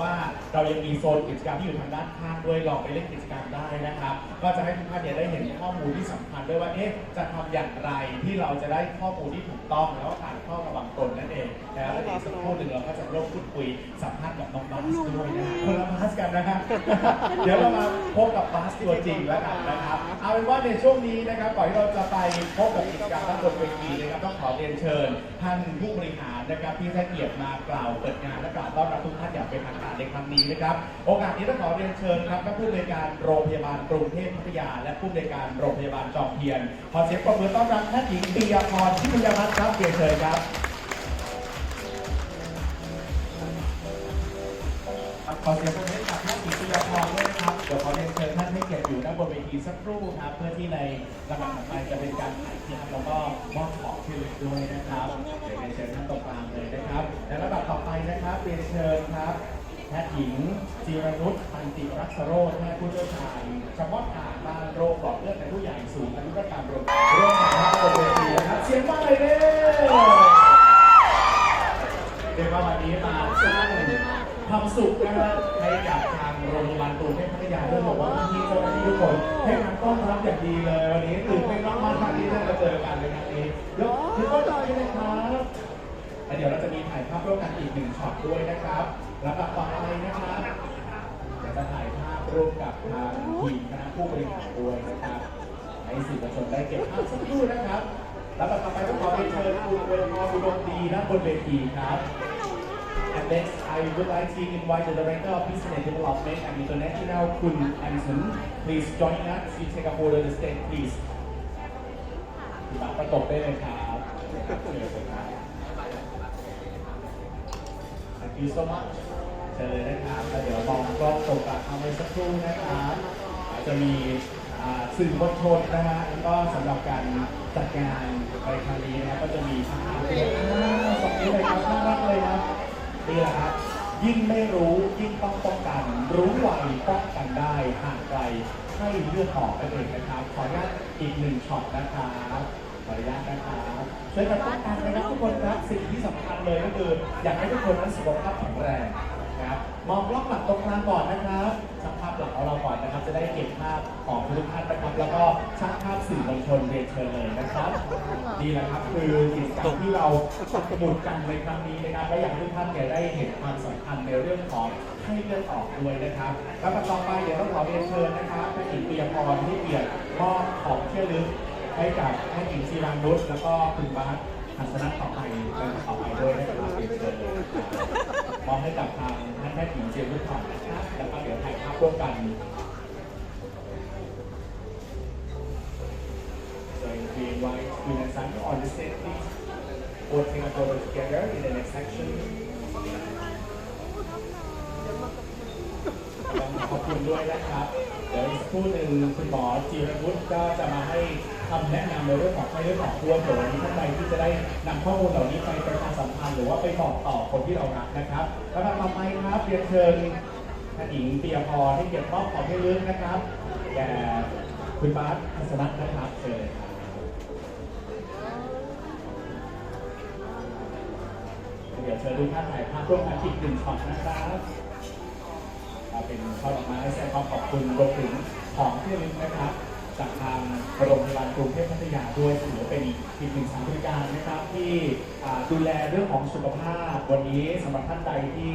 ว่าเรายังมีโซนกิจกรรมที่อยู่ทางด้านข้างด้วยลองไปเล่นกิจกรรมได้นะครับ ก็จะให้ทุกท่านเนี่ยได้เห็นข้อมูลที่สำคัญด้วยว่าเอ๊ะจะทำอย่างไรที่เราจะได้ข้อมูลที่ถูกต้องแล้วก็การเข้าระวังตนนั่นเองนะครับแล้วอีกสักครู่หนึ่งเราก็จะร่วมพูดคุยสัมภาษณ์กับน้องบาสด้วยนะฮะคนละบาสกันนะฮะเดี๋ยวเรามาพบกับบาสตัวจริงแล้วกันนะครับเอาเป็นว่าในช่วงนี้นะครับก่อนที่เราจะไปพบกับกิจกรรมด้านบนเวทีนะครับต้องขอเรียนเชิญ ท่านผู้บริหารนะครับที่ให้เกียรติมากล่าวเปิดงานและกล่าวต้อนรับทุกท่านอย่างเป็นทางการในครั้งนี้นะครับ โอกาสนี้ต้องขอเรียนเชิญครับท่านผู้บริการโรงพยาบาลกรุงเทพพัทยา และผู้บริการโรงพยาบาลจอมเทียน ขอเสียงปรบมือต้อนรับท่านหญิงปิยพรทิพยพัฒน์ครับเรียนเชิญครับขอเสียงปรบมือให้กับท่านหญิงปิยพรด้วยนะครับเดี๋ยวขอเรียนเชิญท่านให้เกียรติอยู่ด้านบนเวทีสักครู่ครับ เพื่อที่ในลำดับถัดไปจะเป็นการถ่ายคลิปแล้วก็มอบของที่ระลึกด้วยนะครับเดี๋ยวเรียนเชิญท่านตรงกลางเลยนะครับและลำดับต่อไปนะครับเรียนเชิญครับ แพทย์หญิงจิรนุชปันติรักษโรธแพทย์ผู้เชี่ยวชาญเฉพาะทางด้านโรคหลอดเลือดในผู้ใหญ่สูงอายุรกรรมรวมร่วมกันรับบนเวทีนะครับเสียงว่าอะไรเด้เรียกว่าวันนี้มาสร้างความสุขนะครับให้กับทางโรงพยาบาลกรุงเทพพัทยาด้วยบอกว่าพี่เจ้าหน้าที่ทุกคนให้การต้อนรับอย่างดีเลยวันนี้ตื่นเต้นมากๆครั้งนี้ได้มาเจอกันในครั้งนี้ยกขึ้นต้นใจเลยครับแล้วเดี๋ยวเราจะมีถ่ายภาพร่วมกันอีกหนึ่งช็อตด้วยนะครับ ล้วก็ต่อไปนะครับเดี๋ยวจะถ่ายภาพร่วมกับทางทีมคณะผู้บริหารด้วยนะครับให้สื่อมวลชนได้เก็บภาพสักครู่นะครับแล้วต่อไปต้องขอเรียนเชิญคุณเวรพรอุดมดีนะบนเวทีครับ And next, I would like to invite the Director of Business Development and International, Kun Anderson. Please join us to take a photo on the stage, please. ประกบได้เลยครับ Thank you so much เชิญเลยนะครับแล้วเดี๋ยวมองกล้องตรงกลางเอาไว้สักครู่นะครับอาจจะมีสื่อมวลชนนะฮะแล้วก็สำหรับการจัดงานในครั้งนี้นะครับก็จะมีทาวยอ่าสองนี้เลยครับน่ารักเลยครับนี่แหละครับ ยิ่งไม่รู้ยิ่งต้องป้องกัน รู้ไวป้องกันได้ห่างไกลให้เลือดออกนั่นเองนะครับ ขออนุญาตอีกหนึ่งช็อตนะครับขออนุญาตนะครับช่วยกันป้องกันนะครับทุกคนครับสิ่งที่สำคัญเลยก็คืออยากให้ทุกคนนั้นสุขภาพแข็งแรง นะครับมองกล้องหลักตรงกลางก่อนนะครับช่างภาพหลักของเราก่อนนะครับ จะได้เก็บภาพของทุกท่านนะครับ แล้วก็ช่างภาพสื่อมวลชนเรียนเชิญเลยนะครับนี่แหละครับคือกิจกรรมที่เราปักหมุดกันในครั้งนี้นะครับและอยากให้ทุกท่านเนี่ยได้เห็นความสำคัญในเรื่องของให้เลือดออกด้วยนะครับแล้วต่อไปเดี๋ยวต้องขอเรียนเชิญนะครับท่านหญิงปิยพรที่เกียรติมอบของเที่ยวลึกให้กับท่านหญิงศิรานุชแล้วก็คุณบาสหัสนัทต่อไปและต่อไปด้วยนะครับเรียนเชิญเลยครับ มอบให้กับทางท่านแม่หญิงเจมส์รุ่ก่อนนะครับแล้วก็เดี๋ยวถ่ายภาพร่วมกัน So if we invite Queen and Sandra on the stage, please. We'll take a photo together in the next section. ขอบคุณด้วยนะครับ เดี๋ยวอีกคู่หนึ่งคุณหมอจีรวุฒิก็จะมาให้ คำแนะนำในเรื่องของไข้เลือดออกด้วยเผื่อวันนี้ท่านใดที่จะได้นำข้อมูลเหล่านี้ไปประชาสัมพันธ์หรือว่าไปบอกต่อคนที่เรารักนะครับแล้วต่อไปครับเรียนเชิญท่านหญิงเปียพรให้เกียรติมอบของที่ระลึกนะครับแก่คุณบาสทัศนัทนะครับเชิญเดี๋ยวเชิญทุกท่านถ่ายภาพร่วมกันอีกหนึ่งช็อตนะครับเป็นช่อดอกไม้แสดงความขอบคุณรวมถึงของที่ลึกนะครับ จากทางโรงพยาบาลกรุงเทพพัทยาด้วยถือว่าเป็นอีกหนึ่งสถานบริการนะครับที่ดูแลเรื่องของสุขภาพวันนี้สำหรับท่านใดที่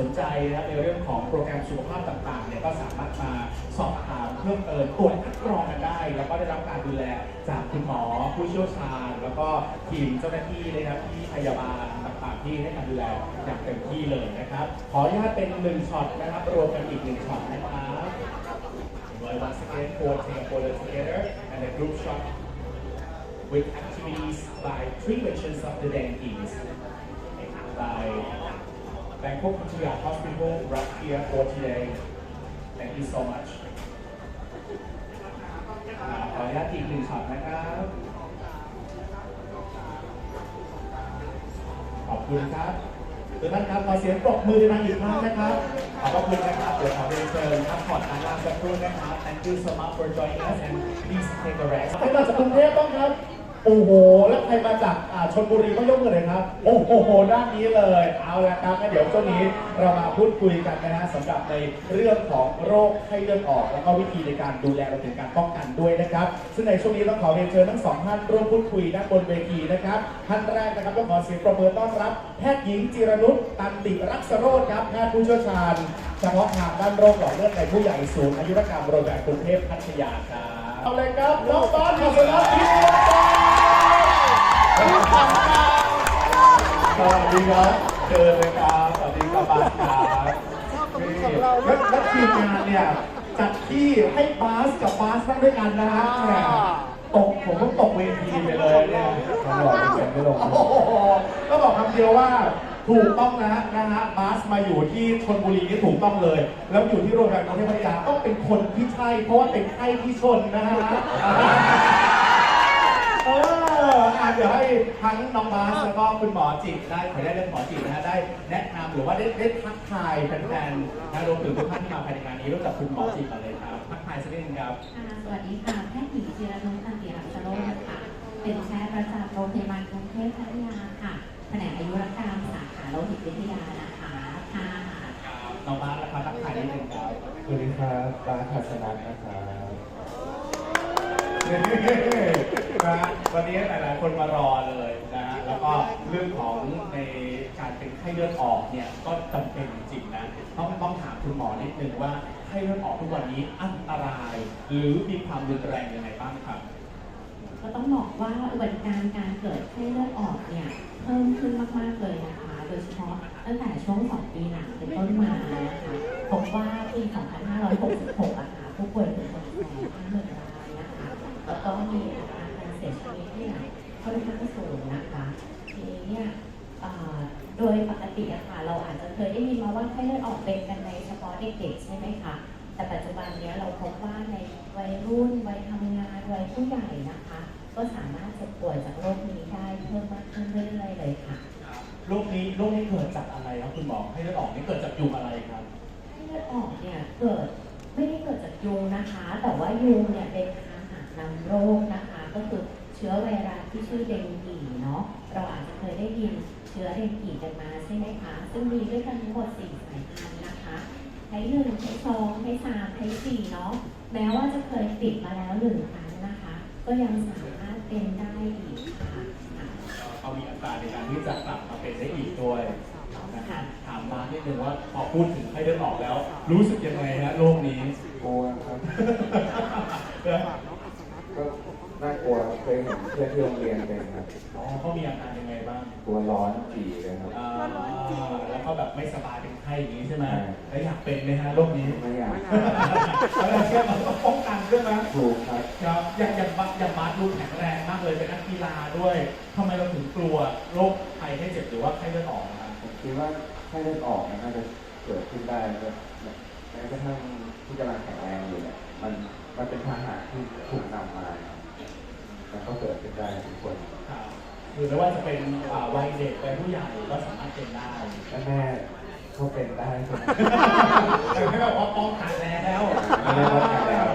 สนใจนะครับในเรื่องของโปรแกรมสุขภาพต่างๆเนี่ยก็สามารถมาสอบถามเพิ่มเติมตรวจคัดกรองกันได้ แล้วก็ได้รับการดูแลจากคุณหมอผู้เชี่ยวชาญ แล้วก็ทีมเจ้าหน้าที่นะครับที่พยาบาลต่างๆที่ให้การดูแลอย่างเต็มที่เลยนะครับ ขออนุญาตเป็นหนึ่งช็อตนะครับรวมกันอีกหนึ่งช็อตนะครับ Once again, or Singapore together and a group shot with activities by three mentions of the Dankies by Bangkok Pattaya Hospital right here for today. Thank you so much. Uh, ขออนุญาตอีกหนึ่งช็อตนะครับ ขอบคุณครับ ทุกท่านครับขอเสียงปรบมือดังอีกครั้งนะครับ ขอบพระคุณนะครับเดี๋ยวขอเรียนเชิญครับขอทางล่างสักครู่นะครับ Thank you so much for joining us and please take a rest ให้มาจากกรุงเทพบ้างครับ โอ้โห แล้วใครมาจากอ่าชนบุรีก็ยกมือเลยครับ โอ้โห ด้านนี้เลย เอาละครับงั้นเดี๋ยวช่วงนี้เรามาพูดคุยกันนะฮะสำหรับในเรื่องของโรคไข้เลือดออก แล้วก็วิธีในการดูแลรวมถึงการป้องกันด้วยนะครับ ซึ่งในช่วงนี้ต้องขอเรียนเชิญทั้งสองท่านร่วมพูดคุยด้านบนเวทีนะครับ ท่านแรกนะครับต้องขอเสียงประเมินต้อนรับ แพทย์หญิงจิรนุชตันติรักษโรธครับ แพทย์ผู้เชี่ยวชาญ เฉพาะทางด้านโรคหลอดเลือดในผู้ใหญ่ศูนย์อายุรกรรมโรงพยาบาลกรุงเทพพัทยาครับ เอาเลยครับน้องบ้านขอสนับพิธี สวัสดีครับเจอเลยครับสวัสดีครับบ้านครับนี่แล้วแล้วทีมงานเนี่ยจัดที่ให้บาสกับบาสนั่งด้วยกันนะฮะแหมตกผมก็ตกเวทีไปเลยเนี่ยตลอดเสียงไม่ลงโอ้โหก็บอกคำเดียวว่าถูกต้องนะนะฮะบาสมาอยู่ที่ชนบุรีนี่ถูกต้องเลย แล้วอยู่ที่โรงแรมกรุงเทพพัทยาต้องเป็นคนที่ใช่ เพราะว่าเป็นไข้ที่ชนนะฮะ เดี๋ยวให้ทั้งน้องบาสแล้วก็คุณหมอจิตได้ขอได้เรื่องหมอจิตนะฮะได้แนะนำหรือว่าได้ได้ทักทายแฟนๆนะรวมถึงทุกท่านที่มาภายในงานนี้รู้จักคุณหมอจิตก่อนเลยครับทักทายสักนิดนึงครับ ค่ะสวัสดีค่ะ แพทย์หญิงจิรนุชตันติรักษโรจน์ค่ะ เป็นแพทย์ประจำโรงพยาบาลกรุงเทพพัทยาค่ะ แผนกอายุรกรรมสาขาโลหิตวิทยานะคะค่ะน้องบาสแล้วครับทักทายนิดนึงครับสวัสดีครับบาสทัศนัทนะครับ นะวันนี้หลาย ๆ คนมารอเลยนะฮะแล้วก็เรื่องของในการเป็นไข้เลือดออกเนี่ยก็จำเป็นจริงๆนะต้องต้องถามคุณหมอนิดนึงว่าไข้เลือดออกทุกวันนี้อันตราย หรือมีความรุนแรงยังไงบ้างครับ ก็ต้องบอกว่าอุบัติการณ์การเกิดไข้เลือดออกเนี่ยเพิ่มขึ้นมากๆเลยนะคะ โดยเฉพาะตั้งแต่ช่วง 2 ปีหลังเป็นต้นมานะคะพบว่าปี 2566อะค่ะผู้ป่วยถึงคนแสนห้าหมื่นรายนะคะแล้วก็มี สียชีวิตเนี่ยค่อนข้างสูงนะคะทีนี้เนี่ยเอ่อโดยปกติอะค่ะเราอาจจะเคยได้ยินมาว่าไข้เลือดออกเป็นกันในเฉพาะเด็กๆใช่ไหมคะแต่ปัจจุบันเนี้ยเราพบว่าในวัยรุ่นวัยทำงานวัยผู้ใหญ่นะคะ ก็สามารถเจ็บป่วยจากโรคนี้ได้เพิ่มมากขึ้นเรื่อยๆเลยค่ะโรคนี้โรคนี้เกิดจากอะไรครับคุณหมอไข้เลือดออกนี่เกิดจากยุงอะไรครับไข้เลือดออกเนี่ยเกิดไม่ได้เกิดจากยุงนะคะ แต่ว่ายุงเนี่ยเป็นพาหะนำโรคนะคะ ก็คือ เชื้อไวรัสที่ชื่อเดงกีเนาะเราอาจจะเคยได้ยินเชื้อเดงกีกันมาใช่ไหมคะ ซึ่งมีด้วยกันทั้งหมดสี่สายพันธุ์นะคะไทป์หนึ่งไทป์สองไทป์สามไทป์สี่เนาะแม้ว่าจะเคยติดมาแล้วหนึ่งครั้งนะคะ ก็ยังสามารถเป็นได้อีกค่ะค่ะเขามีอัตราในการที่จะกลับมาเป็นได้อีกด้วยนะครับถามมานิดนึงว่าพอพูดถึงไข้เลือดออกแล้ว รู้สึกยังไงฮะโรคนี้กลัวครับก็ น่ากลัวครับเคยเห็นเพื่อนที่โรงเรียนเป็นครับอ๋อเขามีอาการยังไงบ้างกลัวร้อนจีเลยครับ อ่าแล้วก็แบบไม่สบายเป็นไข้อย่างนี้ใช่ไหมใช่ แล้วอยากเป็นไหมฮะโรคนี้ไม่อยากแล้วเชื่อมันต้องป้องกันใช่ไหมถูกครับ ครับอย่างอย่างบาสอย่างบาสดูแข็งแรงมากเลยเป็นนักกีฬาด้วยทำไมเราถึงกลัวโรคภัยไข้เจ็บหรือว่าไข้เลือดออกนะครับ ผมคิดว่าถ้าเลือดออกมันน่าจะเกิดขึ้นได้แล้วแม้กระทั่งที่กำลังแข็งแรงอยู่เนี่ยมันมันเป็นพาหะที่ถูกนำมา มันก็เกิดขึ้นได้ทุกคนครับคือไม่ว่าจะเป็นอ่าวัยเด็กวัยผู้ใหญ่ก็สามารถเป็นได้และแม่ก็เป็นได้ใช่ไหมแต่ไม่บอกว่าป้องกันแล้วไม่ได้ป้องกันแล้ว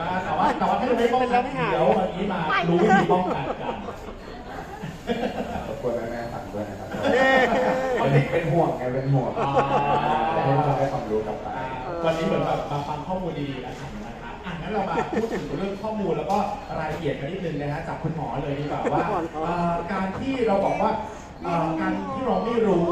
อ่าแต่ว่าแต่ว่าถ้าไม่ป้องกันเดี๋ยววันนี้มารู้วิธีป้องกันกันขอบคุณแม่ๆฟังด้วยนะครับเป็นเป็นห่วงไงเป็นห่วงอ๋อจะให้เราได้ความรู้กลับไป อ่าวันนี้เหมือนแบบมาฟังข้อมูลดีๆนะครับนะครับอะ งั้นเรามาพูดถึงเรื่องข้อมูลแล้วก็รายละเอียดกันนิดนึงนะฮะจากคุณหมอเลยดีกว่าว่าอ่าการที่เราบอกว่าอ่าการที่เราไม่รู้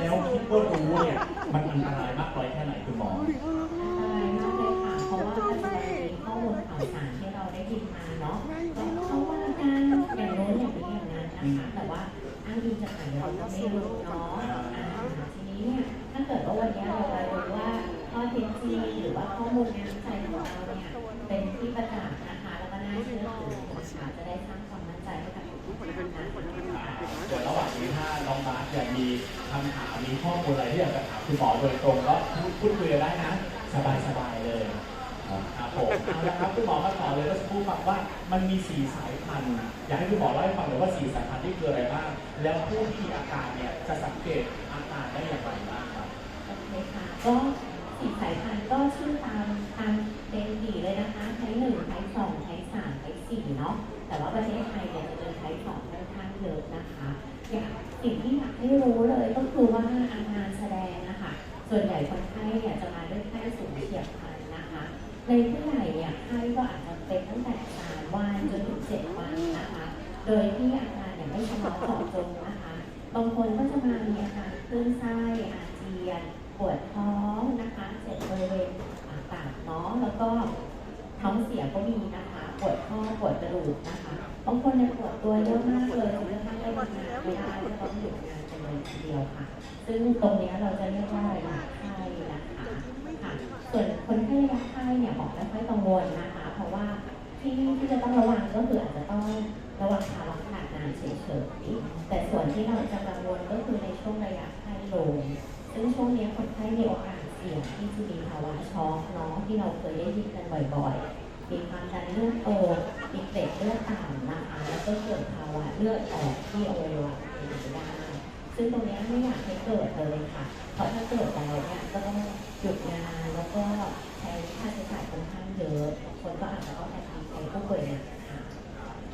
แล้วคิดว่ารู้เนี่ยมันอันตรายมากน้อยแค่ไหนคุณหมออันตรายมากเลยค่ะเพราะว่าปัจจุบันนี้ข้อมูลข่าวสารที่เราได้ยินมาเนาะก็เขาว่ากันอย่างโน้นอย่างนี้อย่างนั้นนะคะแต่ว่าอ้างอิงจากไหนเราก็ไม่รู้เนาะอ่าทีนี้เนี่ยถ้าเกิดว่าวันนี้เรารู้ว่าข้อเท็จจริงหรือว่าข้อมูลงานวิจัยของเราเนี่ย เป็นที่ประจักษ์นะคะแล้วก็น่าเชื่อถือนะคะจะได้สร้างความมั่นใจให้กับทุกคนนะคะเดี๋ยวระหว่างนี้ถ้าน้องบาสอยากมีคำถามมีข้อมูลอะไรที่อยากจะถามคุณหมอโดยตรงก็พูดคุยกันได้นะ สบายๆเลยครับครับผมเอาละครับคุณหมอมาต่อเลยก็จะพูดฟังว่ามันมีสีสายพันธุ์อยากให้คุณหมอเล่าให้ฟังหน่อยว่าสีสายพันธุ์ที่คืออะไรบ้าง แล้วผู้ที่มีอาการเนี่ยจะสังเกตอาการได้อย่างไรบ้างครับโอเคค่ะก็ สีสายพันธุ์ก็ชื่อตามตามเดนดีเลยนะคะไทป์หนึ่งไทป์สองไทป์สามไทป์สี่เนาะแต่ว่าประเทศไทยเนี่ยจะเป็นไทป์สองค่อนข้างเยอะนะคะอย่ากสิ่งที่อยากให้รู้เลยก็คือว่าอาการแสดงนะคะส่วนใหญ่คนไข้เนี่ยจะมาด้วยไข้สูงเฉียบพลันนะคะ ในผู้ใหญ่เนี่ยไข้ก็อาจจะเป็นตั้งแต่สามวันจนถึงเจ็ดวันนะคะ โดยที่อาการเนี่ยไม่เฉพาะเจาะจงนะคะบางคนก็จะมามีอาการคลื่นไส้อาเจียน วดท้องนะคะเจ็บบริเวณปากเนาะแล้วก็ท้องเสียก็มีนะคะ ปวดข้อปวดกระดูกนะคะบางคนเนี่ยปวดตัวเยอะมากเลยจนกระทั่งได้ทำงานไม่ได้ต้องหยุดงานกันเลยทีเดียวค่ะ ซึ่งตรงนี้เราจะเรียกว่าระยะไข้นะคะค่ะส่วนคนไข้ระยะไข้เนี่ยบอกไม่ค่อยกังวลนะคะ เพราะว่าที่ที่จะต้องระวังก็คืออาจจะต้องระวังภาวะขาดน้ำเฉยๆแต่ส่วนที่เราจะกังวลก็คือในช่วงระยะไข้ลง ซึ่งช่วงนี้คนไข้มีโอกาสเสี่ยงที่จะมีภาวะช็อกเนาะที่เราเคยได้ยินกันบ่อยๆ มีความดันเลือดโตมีเกล็ดเลือดต่ำนะคะแล้วก็เกิดภาวะเลือดออกที่อวัยวะภายในได้ซึ่งตรงนี้ไม่อยากให้เกิดเลยค่ะ เพราะถ้าเกิดแล้วเนี่ยก็ต้องหยุดงานแล้วก็ใช้ค่าใช้จ่ายค่อนข้างเยอะคนก็อาจจะต้องแอดมิดในผู้ป่วยหนักค่ะ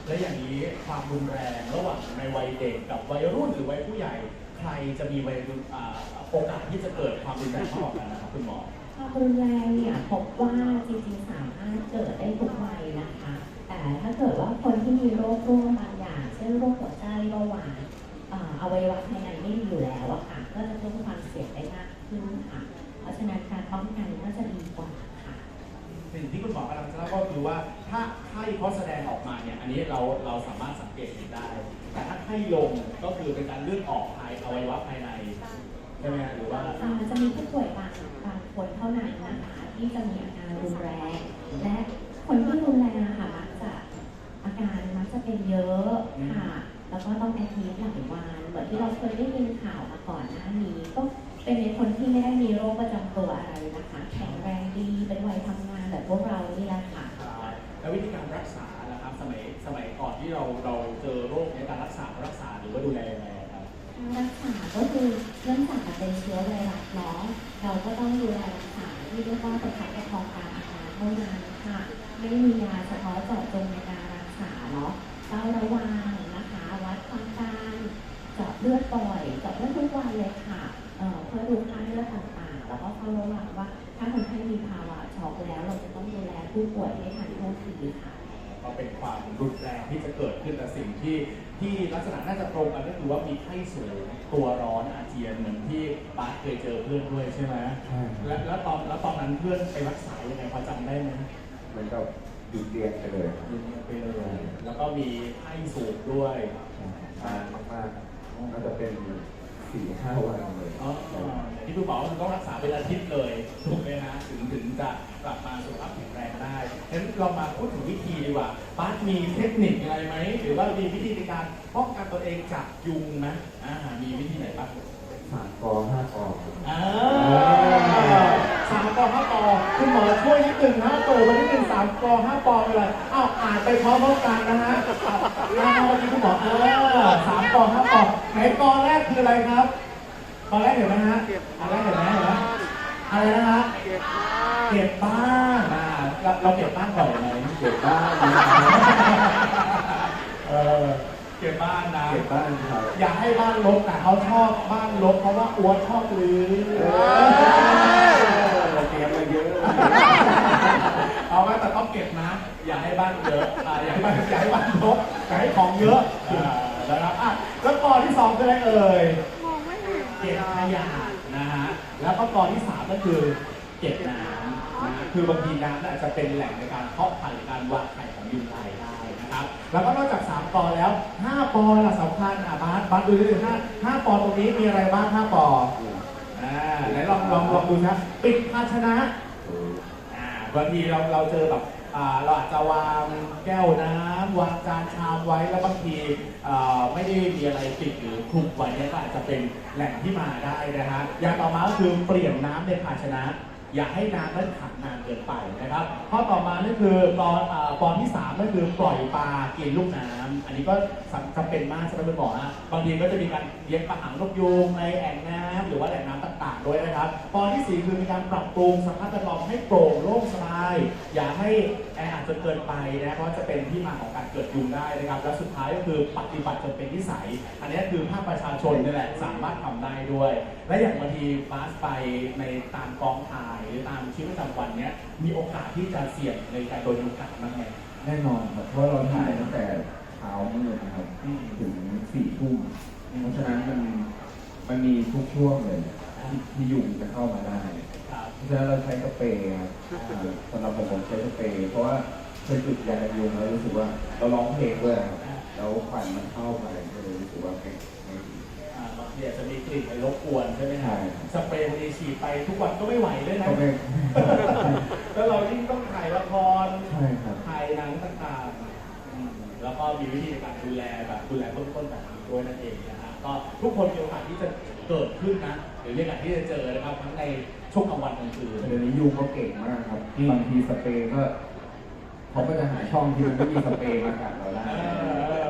และอย่างนี้ความรุนแรงระหว่างในวัยเด็กกับวัยรุ่นหรือวัยผู้ใหญ่ ใครจะมีวัยรุ่นอ่าโอกาสที่จะเกิดความรุนแรงมากกว่ากันนะครับคุณหมอ ความรุนแรงเนี่ยพบว่าจริงๆสามารถเกิดได้ทุกวัยนะคะ แต่ถ้าเกิดว่าคนที่มีโรคร่วมบางอย่าง เช่นโรคหัวใจเบาหวานเอ่ออวัยวะภายในไม่มีอยู่แล้วอะค่ะก็จะเพิ่มความเสี่ยงได้มากขึ้นค่ะ เพราะฉะนั้นการป้องกันก็จะดีกว่าค่ะ สิ่งที่คุณหมอกำลังจะเล่าก็คือว่าถ้าไข้เขาแสดงออกมาเนี่ย อันนี้เราเราสามารถสังเกตเห็นได้ แต่ถ้าไข้ลงก็คือเป็นการเลือดออกภายอวัยวะภายในใช่ไหมฮะหรือว่า อ่าจะมีผู้ป่วยบางบางคนเท่านั้นนะคะที่จะมีอาการรุนแรง และคนที่รุนแรงอะค่ะมักจะอาการมักจะเป็นเยอะค่ะ แล้วก็ต้องแอดมิดหลายวันเหมือนที่เราเคยได้ยินข่าวมาก่อนหน้านี้ ก็เป็นในคนที่ไม่ได้มีโรคประจำตัวอะไรนะคะ แข็งแรงดีเป็นวัยทำงานแบบพวกเรานี่แหละค่ะ แล้ววิธีการรักษานะครับสมัยสมัยก่อนที่เราเรา ดูแลยังไงครับการรักษาก็คือเนื่องจากมันเป็นเชื้อไวรัสเนาะเราก็ต้องดูแลรักษาที่เรียกว่าประคับประคองการอาการเท่านั้นค่ะไม่มียาเฉพาะเจาะจงในการรักษาเนาะเฝ้าระวังนะคะวัดความดันเจาะเลือดบ่อยเจาะเลือดทุกวันเลยค่ะเอ่อเพื่อดูค่าเลือดต่างๆ แล้วก็เฝ้าระวังว่า ถ้าคนไข้มีภาวะช็อกแล้ว เราจะต้องดูแลผู้ป่วยให้ทันท่วงทีค่ะก็เป็นความรุนแรงที่จะเกิดขึ้นแต่สิ่งที่ ที่ลักษณะน่าจะตรงกันก็คือว่ามีไข้สูงตัวร้อนอาเจียนเหมือนที่บาสเคยเจอเพื่อนด้วยใช่ไหมใช่แล้วแล้วตอนแล้วตอนนั้นเพื่อนไปรักษายังไงพอจำได้ไหมเหมือนกับหยุดเรียนไปเลยครับไปเลยแล้วก็มีไข้สูงด้วยนานมากๆก็จะเป็น สี่ห้าวันเลยอ๋ออย่างที่คุณบอกว่ามันต้องรักษาเป็นอาทิตย์เลยถูกไหมฮะถึงถึงจะกลับมาสุขภาพแข็งแรงได้งั้นเรามาพูดถึงวิธีดีกว่าบาสมีเทคนิคอะไรไหมหรือว่ามีวิธีในการป้องกันตัวเองจากยุงไหมอ่ามีวิธีไหนบ้างสามกอห้ากออ่าสาม กอห้าปอคุณหมอช่วยนิดหนึ่งนะเปิดมานิดหนึ่งสามกอห้าปอไปเลยอ้าวอ่านไปพร้อมๆกันนะฮะอ่าเมื่อกี้คุณหมอเออสามกอห้าปอไหนกอแรกคืออะไรครับกอแรกเห็นไหมฮะอันแรกเห็นไหมเห็นไหมอะไรนะฮะเก็บบ้านอ่าเราเราเก็บบ้านก่อนไหมเก็บบ้านเออเก็บบ้านนะเก็บบ้านครับอยากให้บ้านรกแต่เขาชอบบ้านรกเพราะว่าอ้วนชอบลือ เตรียมมาเยอะ เอาไว้แต่ต้องเก็บนะ อย่าให้บ้านเยอะอ่าอย่าให้บ้านอย่าให้บ้านรกอย่าให้ของเยอะอ่านะครับอะแล้วกอที่สองคืออะไรเอ่ยเก็บขยะนะฮะ แล้วก็กอที่สามก็คือเก็บน้ำนะคือบางทีน้ำอาจจะเป็นแหล่งในการเพาะพันธุ์การวางไข่ของยุงลายได้นะครับ แล้วก็นอกจากสามปอแล้วห้าปอล่ะสำคัญอะบาสบาสดูดิห้าห้าปอตรงนี้มีอะไรบ้างห้าปอ อ่าไหนลองลองลองดูนะปิดภาชนะอ่าบางทีเราเราเจอแบบอ่าเราอาจจะวางแก้วน้ำวางจานชามไว้แล้วบางทีอ่าไม่ได้มีอะไรปิดหรือคลุมไว้เนี่ยก็อาจจะเป็นแหล่งที่มาได้นะฮะอย่างต่อมาก็คือเปลี่ยนน้ำในภาชนะ อย่าให้น้ำนั้นขังนานเกินไปนะครับข้อต่อมานั่นคือตอนอ่าตอนที่สามนั่นคือปล่อยปลากินลูกน้ำอันนี้ก็สำจำเป็นมากสำหรับคุณหมอนะบางทีก็จะมีการเลี้ยงปลาหางนกยูงในแอ่งน้ำหรือว่าแหล่งน้ำ ต่ต่างๆ ด้วยนะครับปอที่สี่คือมีการปรับปรุงสภาพแวดล้อมให้โปร่งโล่งสบาย อย่าให้แออัดจนเกินไปนะเพราะจะเป็นที่มาของการเกิดยุงได้นะครับ และสุดท้ายก็คือปฏิบัติจนเป็นนิสัย อันนี้คือภาคประชาชนนี่แหละสามารถทำได้ด้วย และอย่างบางทีบาสไปในตามกองถ่ายหรือตามชีวิตประจำวันเนี้ยมีโอกาสที่จะเสี่ยงในการโดนยุงกัดบ้างไหมแน่นอนครับเพราะเราถ่ายตั้งแต่เช้ามืดนะครับอืมถึงสี่ทุ่มเพราะฉะนั้นมันมันมีทุกช่วงเลย ที่ที่ยุงจะเข้ามาได้ครับเพราะฉะนั้นเราใช้สเปรย์ครับอ่าสำหรับผมผมใช้สเปรย์เพราะว่าเคยจุดยากันยุงแล้วรู้สึกว่าเราร้องเพลงด้วยครับแล้วควันมันเข้าไปก็เลยรู้สึกว่าไม่ไม่ดี อ่าบางทีอาจจะมีกลิ่นไปรบกวนใช่ไหมครับใช่ครับ สเปรย์บางทีฉีดไปทุกวันก็ไม่ไหวด้วยนะ ก็ไม่ แล้วเรายิ่งต้องถ่ายละคร ใช่ครับ ถ่ายหนังต่างๆอืมแล้วก็มีวิธีในการดูแลแบบดูแลเบื้องต้นแบบนี้ด้วยนั่นเองนะฮะก็ทุกคนมีโอกาสที่จะเกิดขึ้นนะห รือมีโอกาสที่จะเจอนะครับทั้งในช่วงกลางวันกลางคืน เดี๋ยวนี้ยุงก็เก่งมากครับอืม บางทีสเปรย์ก็เขาก็จะหาช่องที่มันไม่มีสเปรย์มากัดเราได้เออ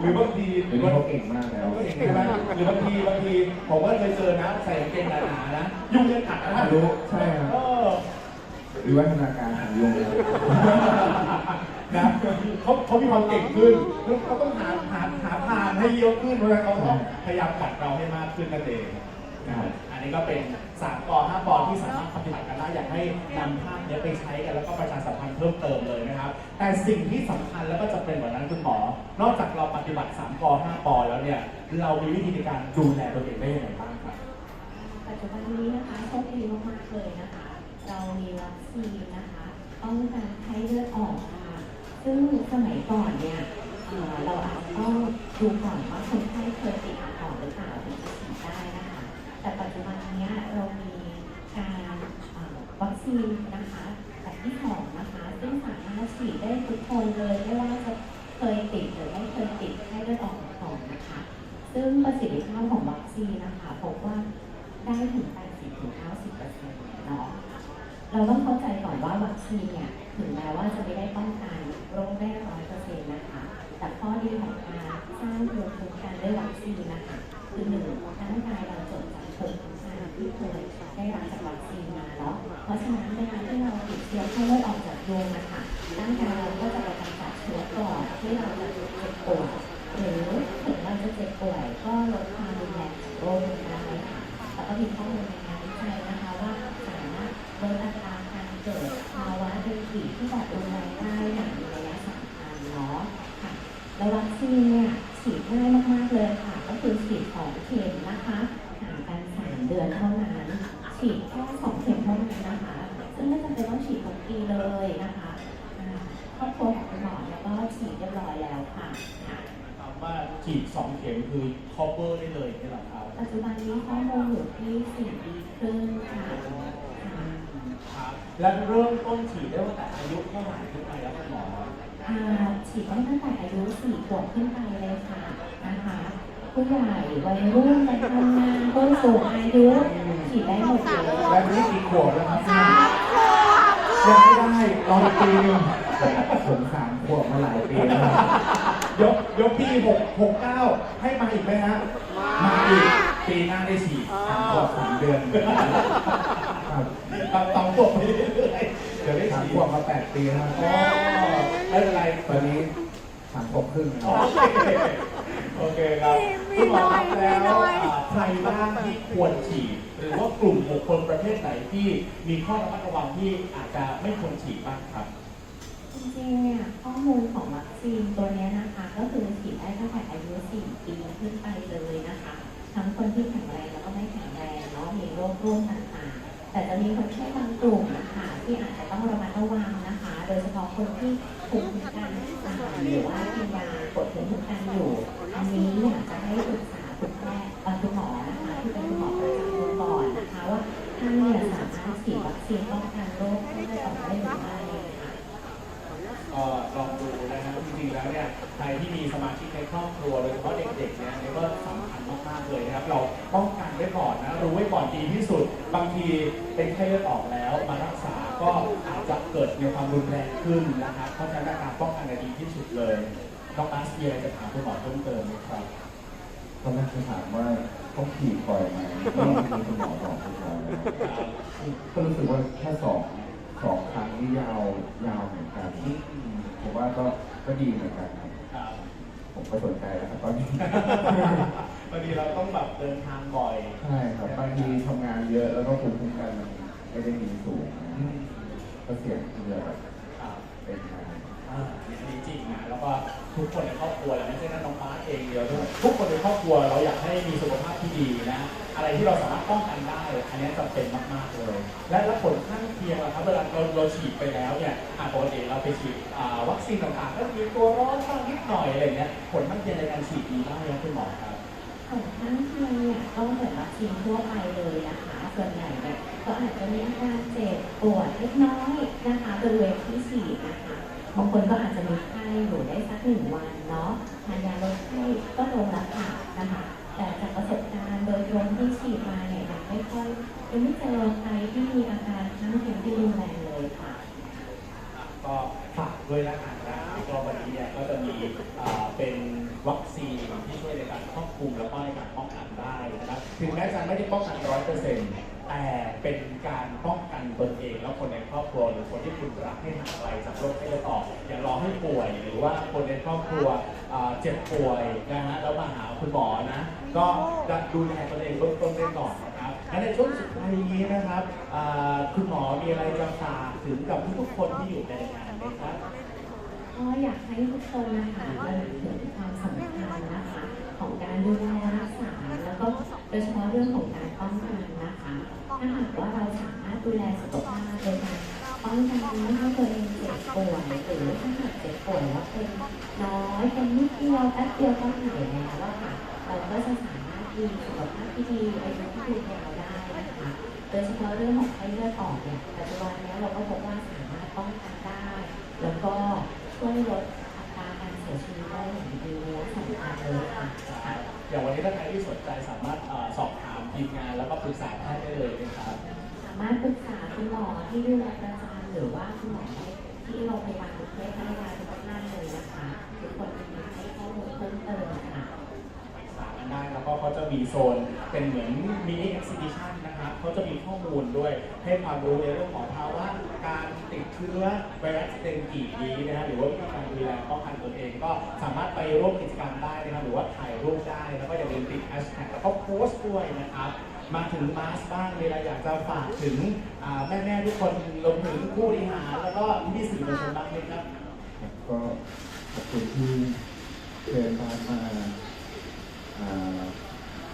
หรือบางทีเดี๋ยวนี้เขาเก่งมากแล้วก็เห็นใช่ไหมหรือบางทีบางทีผมก็เคยเจอนะใส่กางเกงหนาๆนะยุ่งยังกัดนะรู้ใช่ครับเออ วิวัฒนาการของยุงครับนะเขาเขามีความเก่งขึ้นแล้วเขาต้องหาหาหาทางให้เยอะขึ้นเพราะฉะนั้นเขาต้องพยายามกัดเราให้มากขึ้นนั่นเองนะครับ อันนี้ก็เป็น3ปอ5ปอที่สามารถปฏิบัติกันได้อยากให้นำภาพนี้ไปใช้กันแล้วก็ประชาสัมพันธ์เพิ่มเติมเลยนะครับ แต่สิ่งที่สำคัญแล้วก็จะเป็นกว่านั้นคุณหมอ นอกจากเราปฏิบัติ3ปอ5ปอแล้วเนี่ย เรามีวิธีในการดูแลตัวเองได้ยังไงบ้างครับ ปัจจุบันนี้นะคะโชคดีมากๆเลยนะคะ เรามีวัคซีนนะคะป้องกันไข้เลือดออกค่ะ ซึ่งสมัยก่อนเนี่ยเอ่อเราอาจจะต้องดูก่อนว่าคนไข้เคยติด แต่ปัจจุบันนี้เรามีการวัคซีนนะคะแบบที่สองนะคะซึ่งสามารถฉีดได้ทุกคนเลยไม่ว่าจะเคยติดหรือไม่เคยติดไข้เลือออกมาก่อนนะคะ ซึ่งประสิทธิภาพของวัคซีนนะคะพบว่าได้ถึง 80-90%เนาะเราต้องเข้าใจก่อนว่าวัคซีนเนี่ยถึงแม้ว่าจะไม่ได้ป้องกันโรคได้ร้อยเปอร์เซ็นต์นะคะ แต่ข้อดีของการสร้างภูมิคุ้มกันด้วยวัคซีนนะคะ คือหนึ่งร่างกายเรา จดจำภูมิคุ้มกันที่เคยได้รับจากวัคซีนมาเนาะเพราะฉะนั้นเวลาที่เราติดเชื้อไข้เลือดออกจากยุงนะคะร่างกายเราก็จะไปกำจัดเชื้อก่อนที่เราจะเจ็บป่วยหรือถึงเราจะเจ็บป่วยก็ลดความรุนแรงของโรคได้ค่ะแล้วก็มีข้อมูลในงานวิจัยนะคะว่าสามารถลดอัตราการเกิดภาวะเดนกีที่แบบรุนแรงได้อย่างมีระยะสำคัญเนาะค่ะแล้ววัคซีนเนี่ยฉีดง่ายมากๆเลยค่ะ ก็คือฉีดสองเข็มนะคะ เดือนเท่านั้น ฉีดแค่สองเข็มเท่านั้นนะคะ ซึ่งไม่จำเป็นต้องฉีดทุกปีเลยนะคะอ่าครอบครัวของคุณหมอเนี่ยก็ฉีดเรียบร้อยแล้วค่ะค่ะถามว่าฉีด2เข็มคือ cover ได้เลยนี่เหรอครับปัจจุบันนี้ข้อมูลอยู่ที่สี่ปีครึ่งค่ะค่ะครับแล้วเริ่มต้นฉีดได้ตั้งแต่อายุเท่าไหร่ขึ้นไปแล้วคุณหมออ่าฉีดตั้งแต่อายุสี่ขวบขึ้นไปเลยค่ะนะคะ ผู้ใหญ่วัยรุ่นวัยทำงานคนสูงอายุฉีดได้หมดเลยแล้วนี่กี่ขวบแล้วครับยังไม่ได้รออีกปีนึงผมสามขวบมาหลายปีแล้วยกยกพี่หกหกเก้าให้มาอีกไหมฮะมาอีกปีหน้าได้ฉีดสามขวบสามเดือนครับตามตามขวบไปเรื่อยๆเดี๋ยวได้สามขวบมาแปดปีแล้วอ๋อไม่เป็นไรตอนนี้สามขวบครึ่งแล้ว โอเคโอเคครับคุณหมอครับแล้วอ่าใครบ้างที่ควรฉีด หรือว่ากลุ่มบุคคลประเภทไหนที่มีข้อระมัดระวังที่อาจจะไม่ควรฉีดบ้างครับ จริงๆ เนี่ยข้อมูลของวัคซีนตัวเนี้ยนะคะ ก็คือฉีดได้ตั้งแต่อายุ 4 ปีขึ้นไปเลยนะคะ ทั้งคนที่แข็งแรงแล้วก็ไม่แข็งแรงเนาะมีโรคร่วมต่างๆ แต่จะมีคนแค่บางกลุ่มนะคะที่อาจจะต้องระมัดระวังนะคะ โดยเฉพาะคนที่ ภูมิคุ้มกันต่ำหรือว่ากินยากดภูมิคุ้มกันอยู่ อันนี้อยากจะให้ปรึกษาคุณแพทย์คุณหมอนะคะที่เป็นคุณหมอประจำตัวก่อนนะคะว่าท่านเนี่ยสามารถฉีดวัคซีนป้องกันโรคได้ต่อดออกได้หรือไม่ ลองดูนะครับจริงๆแล้วเนี่ยใครที่มีสมาชิกในครอบครัวโดยเฉพาะเด็กๆเนี่ยอันนี่ก็สำคัญมากๆเลยนะครับ เราป้องกันไว้ก่อนนะรู้ไว้ก่อนดีที่สุด บางทีเป็นไข้เลือดออกแล้วมารักษาก็อาจจะเกิดมีความรุนแรงขึ้นนะครับเพราะฉะนั้นการป้องกันเนี่ยดีที่สุดเลยน้องอัสมีอะไรจะถามคุณหมอเพิ่มเติมไหมครับตอนแรกจะถามว่าต้องฉีดบ่อยไหมก็มีคุณหมอบอกทุกวันก็รู้สึกว่าแค่สองสองครั้งนี่ยาวยาวเหมือนกันอืม ผมว่าก็ก็ดีเหมือนกันครับครับผมก็สนใจแล้วครับตอนนี้บางทีเราต้องแบบเดินทางบ่อยใช่ครับบางทีทำงานเยอะแล้วก็ภูมิคุ้มกันมันไม่ได้มีสูงนะอืมก็เสี่ยงที่จะแบบครับเป็นมาอ่าดีจริงนะแล้วก็ทุกคนในครอบครัวแหละไม่ใช่แค่น้องม้าเองเดียวด้วยทุกคนในครอบครัวเราอยากให้มีสุขภาพที่ดีนะ อะไรที่เราสามารถป้องกันได้ อันนี้จำเป็นมากๆเลย และแล้วผลข้างเคียงล่ะครับเวลาเราเราฉีดไปแล้วเนี่ยอาปกติเราไปฉีดวัคซีนต่างๆ ก็มีตัวร้อนบ้างนิดหน่อยอะไรเงี้ยผลข้างเคียงในการฉีดดีมากเลยครับคุณหมอครับผลข้างเคียงเนี่ยก็เหมือนวัคซีนทั่วไปเลยนะคะ ส่วนใหญ่เนี่ยก็อาจจะมีอาการเจ็บปวดเล็กน้อยนะคะบริเวณที่ฉีดนะคะบางคนก็อาจจะมีไข้อยู่ได้สักหนึ่งวันเนาะทานยาลดไข้ก็ลงแล้วค่ะนะคะแต่จากประสบการณ์ ดยรวมที่ฉีดมาเนี่ยยังไม่ค่อยยังไม่เจอใครที่มีอาการข้างเคียงที่รุนแรงเลยค่ะก็ฝากด้วยละกันนะก็วันนี้เนี่ยก็จะมีเป็นวัคซีนที่ช่วยในการควบคุมแล้วก็ในการป้องกันได้นะครับถึงแม้จะไม่ได้ป้องกันร้อยเปอร์เซ็นต์ แต่เป็นการป้องกันตนเองแล้วคนในครอบครัวหรือคนที่คุณรักให้ห่างไกลจากโรคไข้เลือดออกอย่ารอให้ป่วย หรือว่าคนในครอบครัวอ่าเจ็บป่วยนะฮะแล้วมาหาคุณหมอนะ ก็จะดูแลตนเองเบื้องต้นได้ก่อนนะครับและในช่วงสุดท้ายนี้นะครับอ่าคุณหมอมีอะไรจะฝากถึงกับทุกๆคนที่อยู่ในงานไหมครับ ก็อยากให้ทุกคนนะคะระลึกถึงความสำคัญนะคะ ของการดูแลรักษาแล้วก็โดยเฉพาะเรื่องของการป้องกัน ถ้าหากว่าเราสามารถดูแลสุขภาพโดยการป้องกันไม่ให้ตัวเองเจ็บป่วยหรือถ้าหากเจ็บป่วยแล้วเป็นน้อยเป็นนิดเดียวแป๊บเดียวก็หายแล้วค่ะเราก็จะสามารถมีสุขภาพที่ดีอายุที่ยืนยาวได้นะคะโดยเฉพาะเรื่องของไข้เลือดออกเนี่ยปัจจุบันนี้เราก็พบว่าสามารถป้องกันได้ แล้วก็ช่วยลดอัตราการเสียชีวิตได้อย่างดีและสำคัญเลยค่ะอย่างวันนี้ถ้าใครที่สนใจสามารถสอบถาม ทีมงานแล้วก็ปรึกษาแพทย์ได้เลยนะครับ สามารถปรึกษาคุณหมอที่ดูแลประจำหรือว่าคุณหมอที่โรงพยาบาลกรุงเทพพัทยาทุกท่านเลยนะคะทุกคนยินดีให้ข้อมูลเพิ่มเติมค่ะปรึกษากันได้แล้วก็เขาจะมีโซนเป็นเหมือนมินิ e อ h ซิบิชันนะครับเขาจะมีข้อมูลด้วยให้ความรู้ในเรื่องของภาวะ การติดเชื้อไวรัสเดนกีนี้นะฮะหรือว่าวิธีการดูแลป้องกันตนเองก็สามารถไปร่วมกิจกรรมได้นะครับหรือว่าถ่ายรูปได้แล้วก็อย่าลืมติดแฮชแท็กแล้วก็โพสต์ด้วยนะครับมาถึงมาสบ้างมีอะไรอยากจะฝากถึงแม่แม่ๆทุกคนรวมถึงผู้บริหารแล้วก็พี่สื่อมวลชนบ้างไหมครับก็ขอบคุณที่เชิญมามา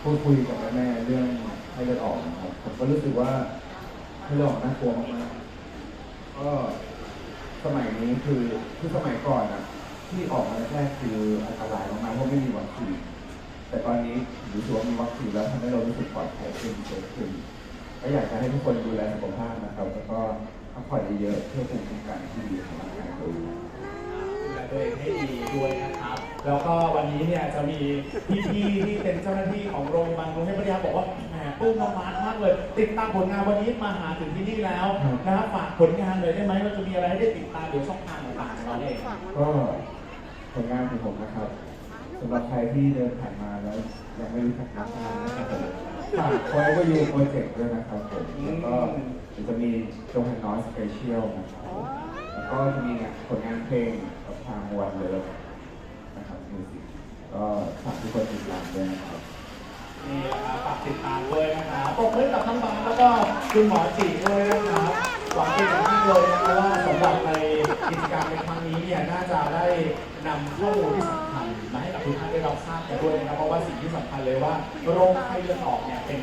พูดคุยกับแม่ๆเรื่องให้เลือดออกนะครับผมก็รู้สึกว่าให้เลือดออกน่ากลัวมาก ก็สมัยนี้คือคือสมัยก่อนอะที่ออกมาแรกๆคืออันตรายมากๆเพราะไม่มีวัคซีนแต่ตอนนี้รู้สึกว่ามีวัคซีนแล้วทำให้เรารู้สึกปลอดภัยขึ้นเยอะขึ้นก็อยากจะให้ทุกคนดูแลสุขภาพนะครับแล้วก็พักผ่อนเยอะๆเพื่อภูมิคุ้มกันที่ดีของร่างกายตัวเอง ดูแลตัวเองให้ดีด้วยนะครับ แล้วก็วันนี้เนี่ยจะมีพี่ๆที่เป็นเจ้าหน้าที่ของโรงพยาบาลกรุงเทพพัทยาบอกว่าแหมปลื้มน้องมาร์คมากเลย ติดตามผลงานวันนี้มาหาถึงที่นี่แล้วนะครับฝากผลงานเลยได้ไหมว่าจะมีอะไรให้ได้ติดตามเดี๋ยวช่องทางต่างๆของเราเองก็ผลงานของผมนะครับสำหรับใครที่เดินผ่านมาแล้วยังไม่รู้จักน้ำตาลนะครับผมฝากคอยว่ายูโปรเจกต์ด้วยนะครับผมแล้วก็จะมีจงฮันน้อยสเปเชียลนะครับแล้วก็จะมีผลงานเพลง ทางวันเลยนะครับมิวสิกก็ฝากทุกคนติดตามด้วยนะครับนี่แหละครับฝากติดตามด้วยนะครับปรบมือกับทั้งบางแล้วก็คุณหมอจีด้วยนะครับหวังเป็นอย่างยิ่งเลยนะครับว่าสำหรับในกิจกรรมในครั้งนี้เนี่ยน่าจะได้นำข้อมูลที่สำคัญมาให้กับทุกท่านได้รับทราบกันด้วยนะครับเพราะว่าสิ่งที่สำคัญเลยว่าโรคไข้เลือดออกเนี่ยเป็น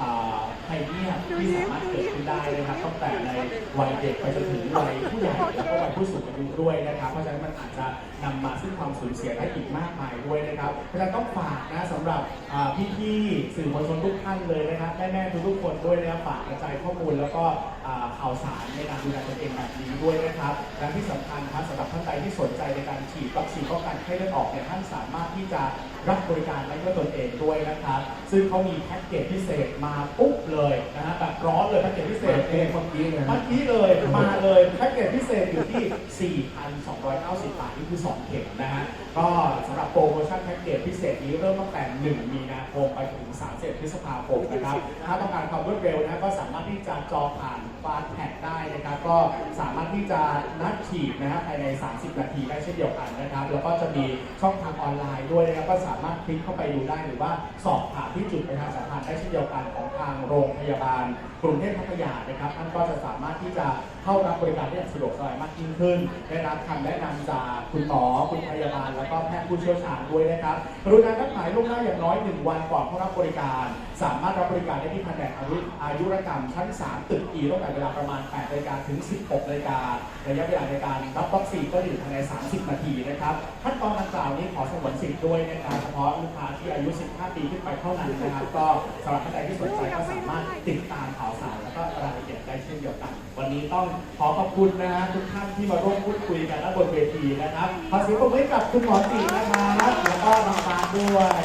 อ่าภัยเงียบที่สามารถเกิดขึ้นได้นะครับตั้งแต่ในวัยเด็กไปจนถึงวัยผู้ใหญ่แล้วก็วัยผู้สูงอายุด้วยนะครับเพราะฉะนั้นมันอาจจะนำมาซึ่งความสูญเสียได้อีกมากมายด้วยนะครับเพราะฉะนั้นต้องฝากนะสำหรับอ่าพี่ๆสื่อมวลชนทุกท่านเลยนะครับแม่ๆทุกๆคนด้วยนะครับฝากกระจายข้อมูลแล้วก็อ่าข่าวสารในการดูแลตนเองแบบนี้ด้วยนะครับและที่สำคัญครับสำหรับท่านใดที่สนใจในการฉีดวัคซีนป้องกันไข้เลือดออกเนี่ยท่านสามารถที่จะรับบริการได้ด้วยตนเองด้วยนะครับ ซึ่งเขามีแพ็กเกจพิเศษมาปุ๊บเลยนะฮะแบบร้อนเลยแพ็กเกจพิเศษเองเมื่อกี้เลยเมื่อกี้เลยมาเลยแพ็กเกจพิเศษอยู่ที่ 4,290 บาทนี่คือ 2 เข็มนะฮะก็สำหรับโปรโมชั่นแพ็กเกจพิเศษนี้เริ่มตั้งแต่ 1 มีนาคมไปถึง 30 พฤษภาคมนะครับ ถ้าต้องการความรวดเร็วนะฮะก็สามารถที่จะจองผ่านฟาสแท็กได้นะครับ ก็สามารถที่จะนัดฉีดนะฮะภายใน 30 นาทีได้เช่นเดียวกันนะครับ แล้วก็จะมีช่องทางออนไลน์ด้วยนะครับก็สามารถคลิกเข้าไปดูได้หรือว่าสอบถามที่จุดประชาสัมพันธ์ได้เช่นเดียวกันของทางโรงพยาบาลกรุงเทพพัทยานะครับท่านก็จะสามารถที่จะ เข้ารับบริการได้อย่างสะดวกสบายมากยิ่งขึ้น ได้รับคำแนะนำจากคุณหมอคุณพยาบาล แล้วก็แพทย์ผู้เชี่ยวชาญด้วยนะครับกรุณานัดหมายล่วงหน้าอย่างน้อย 1 วันก่อนเข้ารับบริการ สามารถรับบริการได้ที่แผนกอายุอายุรกรรมชั้น 3 ตึกอีตั้งแต่เวลาประมาณ8นาฬิกาถึง 16นาฬิการะยะเวลาในการรับวัคซีนก็อยู่ภายใน 30 นาทีนะครับขั้นตอนดังกล่าวนี้ขอสงวนสิทธิ์ด้วยนะครับเฉพาะลูกค้าที่อายุ 15 ปีขึ้นไปเท่านั้นนะครับ ก็สำหรับท่านใดที่สนใจก็สามารถติดตามข่าวสารแล้วก็รายละเอียดได้เช่นเดียวกัน วันนี้ต้องขอขอบคุณนะฮะทุกท่านที่มาร่วมพูดคุยกันณบนเวทีนะครับขอเสียงปรบมือให้กับคุณหมอจีนะครับแล้วก็น้องบาสด้วย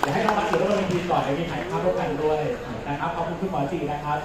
เดี๋ยวให้น้องบาสอยู่บนเวทีก่อนเดี๋ยวมีถ่ายภาพร่วมกันด้วยนะครับขอบคุณคุณหมอจีนะครับ